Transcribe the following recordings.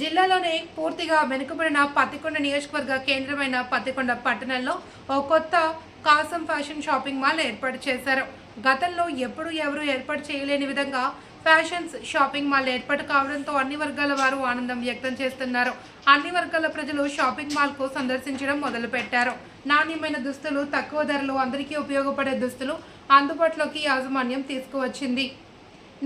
జిల్లాలోనే పూర్తిగా వెనుకబడిన పత్తికొండ నియోజకవర్గ కేంద్రమైన పత్తికొండ పట్టణంలో ఓ కొత్త కాసం ఫ్యాషన్ షాపింగ్ మాల్ ఏర్పాటు చేశారు. గతంలో ఎప్పుడు ఎవరు ఏర్పాటు చేయలేని విధంగా ఫ్యాషన్స్ షాపింగ్ మాల్ ఏర్పాటు కావడంతో అన్ని వర్గాల వారు ఆనందం వ్యక్తం చేస్తున్నారు. అన్ని వర్గాల ప్రజలు షాపింగ్ మాల్కు సందర్శించడం మొదలుపెట్టారు. నాణ్యమైన దుస్తులు తక్కువ ధరలు అందరికీ ఉపయోగపడే దుస్తులు అందుబాటులోకి యాజమాన్యం తీసుకువచ్చింది.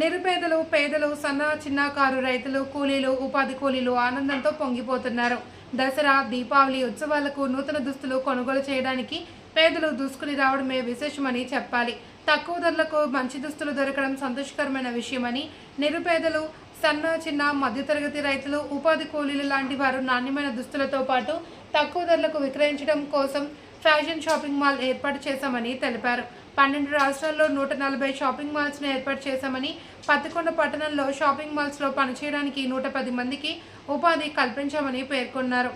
నిరుపేదలు పేదలు సన్న చిన్నకారు రైతులు కూలీలు ఉపాధి కూలీలు ఆనందంతో పొంగిపోతున్నారు. దసరా దీపావళి ఉత్సవాలకు నూతన దుస్తులు కొనుగోలు చేయడానికి పేదలు దూసుకుని రావడమే విశేషమని చెప్పాలి. తక్కువ ధరలకు మంచి దుస్తులు దొరకడం సంతోషకరమైన విషయమని నిరుపేదలు సన్న చిన్న మధ్యతరగతి రైతులు ఉపాధి కూలీలు లాంటి వారు నాణ్యమైన దుస్తులతో పాటు తక్కువ ధరలకు విక్రయించడం కోసం ఫ్యాషన్ షాపింగ్ మాల్ ఏర్పాటు చేశామని తెలిపారు. పన్నెండు రాష్ట్రాల్లో నూట నలభై షాపింగ్ మాల్స్ను ఏర్పాటు చేశామని పత్తికొండ పట్టణంలో షాపింగ్ మాల్స్లో పనిచేయడానికి నూట పది మందికి ఉపాధి కల్పించామని పేర్కొన్నారు.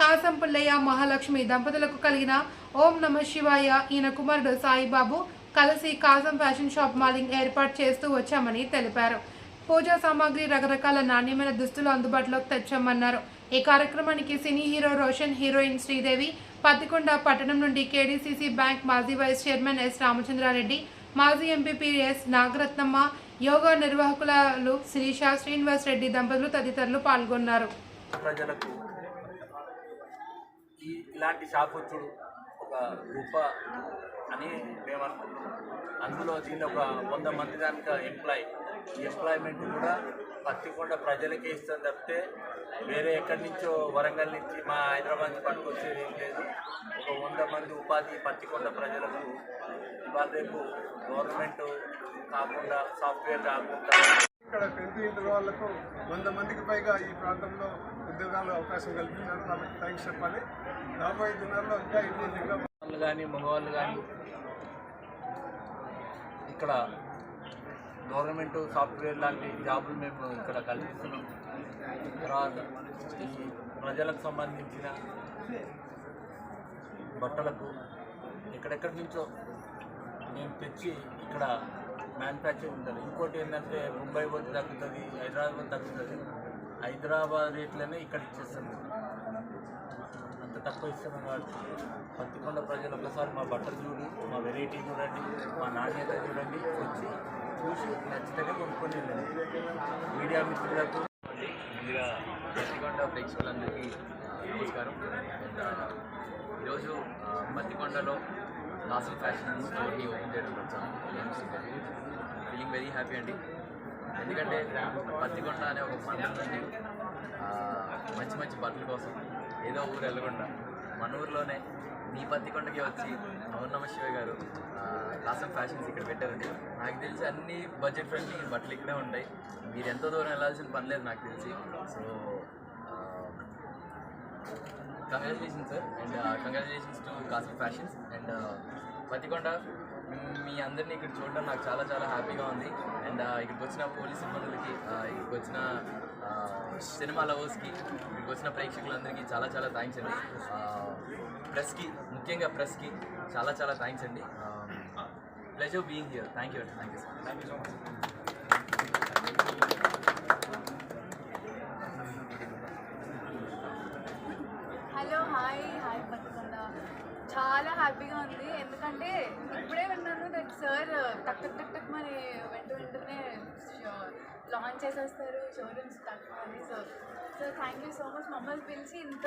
కాసం పుల్లయ్య మహాలక్ష్మి దంపతులకు కలిగిన ఓం నమ శివాయ ఈయన కుమారుడు సాయిబాబు కలిసి కాసం ఫ్యాషన్ షాప్ మాలింగ్ ఏర్పాటు చేస్తూ వచ్చామని తెలిపారు. పూజా సామాగ్రి రకరకాల నాణ్యమైన దుస్తులు అందుబాటులోకి తెచ్చామన్నారు. ఈ కార్యక్రమానికి cine hero Roshan heroine Sridevi Pattikonda పట్టణం నుండి కేడీసీసీ బ్యాంక్ మాజీ వైస్ చైర్మన్ ఎస్ రామచంద్రారెడ్డి మాజీ ఎంపీపీ ఎస్ నాగరత్నమ్మ యోగా నిర్వాహకులు శిరీష శ్రీనివాస్ రెడ్డి దంపతులు తదితరులు పాల్గొన్నారు. ప్రజలకు ఇలాంటి షాప్ ఒక గొప్ప అని మేము అనుకుంటున్నాం అందులో దీన్ని ఒక వంద మంది దానికి ఎంప్లాయీ ఎంప్లాయ్మెంట్ కూడా పత్తికొండ ప్రజలకే ఇస్తాం తప్పితే వేరే ఎక్కడి నుంచో వరంగల్ నుంచి మా హైదరాబాద్ నుంచి పట్టుకొచ్చేది ఏం లేదు. ఒక వంద మంది ఉపాధి పత్తికొండ ప్రజలకు ఇవాళ రేపు గవర్నమెంట్ కాకుండా సాఫ్ట్వేర్ కాకుండా ఇక్కడ టెన్త్ ఇంటర్ వాళ్ళకు వంద మందికి పైగా ఈ ప్రాంతంలో ఉద్యోగాలు అవకాశం కల్పించారు కాబట్టి థ్యాంక్స్ చెప్పాలి. రాబోయే దినాల్లో ఇంకా ఇన్ని కానీ మగవాళ్ళు కానీ ఇక్కడ గవర్నమెంట్ సాఫ్ట్వేర్ లాంటి జాబులు మేము ఇక్కడ కల్పిస్తున్నాం. తర్వాత ఈ ప్రజలకు సంబంధించిన బట్టలకు ఎక్కడెక్కడి నుంచో మేము తెచ్చి ఇక్కడ మ్యానుఫ్యాక్చర్ ఉంటుంది. ఇంకోటి ఏంటంటే ముంబై పోతే తగ్గుతుంది హైదరాబాద్ తగ్గుతుంది. హైదరాబాద్ రేట్లనే ఇక్కడ ఇచ్చేస్తాం అంత తక్కువ ఇస్తున్నాం కాబట్టి పత్తికొండ ప్రజలు ఒకసారి మా బట్టలు చూడు మా వెరైటీ చూడండి మా నాణ్యత చూడండి వచ్చి చూసి నచ్చితేనే కొనుక్కొని మీడియా మిత్రులకు ముందుగా మత్తికొండ ప్రేక్షకులందరికీ నమస్కారం. ఈరోజు మత్తికొండలో పత్తికొండలో ఫ్యాషన్ స్టోర్ని ఓపెన్ చేయడం వచ్చాము ఫీలింగ్ వెరీ హ్యాపీ అండి. ఎందుకంటే పత్తికొండ అనే ఒక ప్రాంతం మంచి మంచి బట్టల కోసం ఏదో ఊరు వెళ్ళకుండా మన ఊర్లోనే మీ పత్తికొండకి వచ్చి అవును శివ గారు కాసం ఫ్యాషన్స్ ఇక్కడ పెట్టారండి. నాకు తెలిసి అన్ని బడ్జెట్ ఫ్రెండ్లీ బట్టలు ఇక్కడే ఉంటాయి. మీరు ఎంతో దూరం వెళ్ళాల్సిన పని లేదు నాకు తెలిసి. So congratulations sir and congratulations to Kasam fashions and Pattikonda మీ అందరినీ ఇక్కడ చూడడం నాకు చాలా చాలా హ్యాపీగా ఉంది. అండ్ ఇక్కడికి వచ్చిన పోలీస్ సిబ్బందులకి ఇక్కడికి వచ్చిన సినిమా లవర్స్కి ఇక్కడికి వచ్చిన ప్రేక్షకులందరికీ చాలా చాలా థ్యాంక్స్ అండి. ప్రెస్కి ముఖ్యంగా ప్రెస్కి చాలా చాలా థ్యాంక్స్ అండి. Pleasure being here thank you అండి thank you sir thank you so much hello hi hi చాలా హ్యాపీగా ఉంది. ఎందుకంటే ఇప్పుడే విన్నాను దట్ సార్ టక్ టక్ టక్ టక్ మరి వెంట వెంటనే లాంచ్ చేసేస్తారు షోరూమ్స్ టక్ అని so so thank you so much మమ్మల్ని పిలిచి ఇంత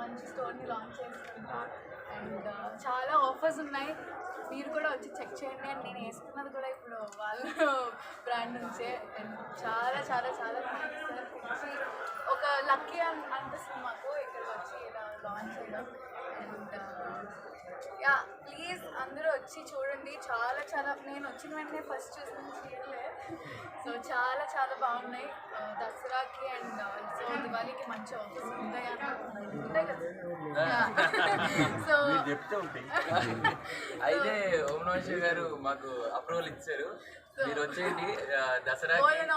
మంచి స్టోర్ని లాంచ్ చేస్తున్నారు అండ్ చాలా ఆఫర్స్ ఉన్నాయి. మీరు కూడా వచ్చి చెక్ చేయండి అండ్ నేను వేసుకున్నది కూడా ఇప్పుడు వాళ్ళ బ్రాండ్ నుంచే. అండ్ చాలా చాలా చాలా థ్యాంక్స్ సార్ ఒక లక్కీ అని అనిపిస్తుంది మాకు ఇక్కడికి వచ్చి ఇలా లాంచ్ చేయడం. యా ప్లీజ్ అందరూ వచ్చి చూడండి. చాలా చాలా నేను వచ్చిన వెంటనే ఫస్ట్ చూసిన చీరలే సో చాలా చాలా బాగున్నాయి. ఆ, దసరాకి అండ్ సో దివాళీకి మంచి ఆఫర్స్ ఉంటాయి అని ఉంటాయి కదా? సో చెప్తే ఉంటాయి. అయితే ఓం నమ శివ గారు మాకు అప్రూవల్ ఇచ్చారు. మీరు వచ్చేయండి.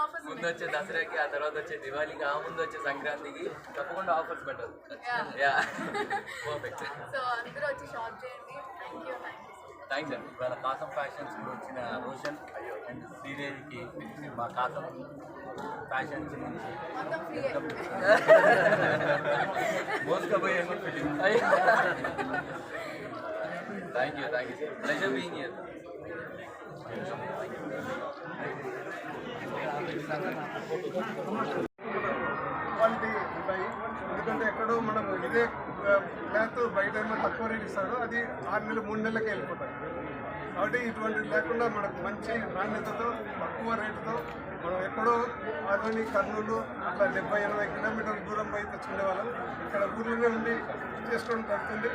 offers ముందు వచ్చే దసరాకి ఆ తర్వాత వచ్చే దివాళీకి ఆ ముందు వచ్చే సంక్రాంతికి తప్పకుండా ఆఫర్స్ పెట్టదు. యా పర్ఫెక్ట్ సో అందరూ వచ్చి షాప్ చేయండి. Thank you thank you thanks అండి ఇవాళ కాసం ఫ్యాషన్స్కి వచ్చిన రోషన్ అండ్ శ్రీదేవికి మా కాసం ఫ్యాషన్స్ నుంచి మొత్తం free మోసుకపోయే film thank you thank you pleasure being here quality ఉంటాయి ఎందుకంటే ఎక్కడో మనం ఇదే క్లాత్ బయట ఏమో తక్కువ రేట్ ఇస్తాడు అది ఆరు నెలలు మూడు నెలలకే వెళ్ళిపోతాయి కాబట్టి ఇటువంటివి లేకుండా మనకు మంచి నాణ్యతతో తక్కువ రేటుతో మనం ఎక్కడో అదని కర్నూలు అట్లా డెబ్బై ఎనభై కిలోమీటర్ల దూరం పోయి తెచ్చుకునే వాళ్ళం ఇక్కడ ఊర్లోనే ఉండి చేసుకోవడం జరుగుతుంది